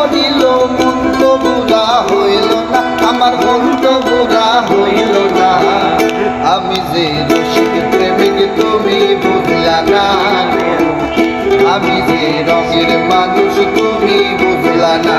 করিল মন তো বুড়া হইল না, আমার মন তো বুড়া হইল না। আমি যে রসিক প্রেমিক, তুমি বুঝলা না। আমি যে রঙের মানুষ, তুমি বুঝলা না।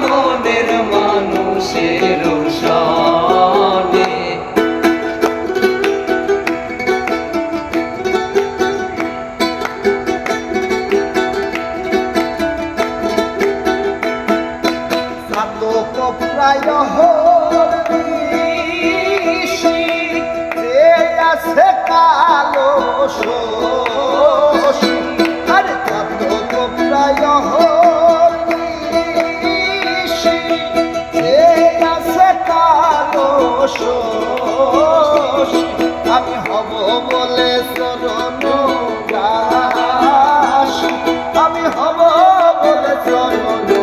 মনের মানুষের সনে সাতক প্রায় হরিষি যে আছে কালো শোষী আমি হব বলে চরণ আমি হব বলে চরণ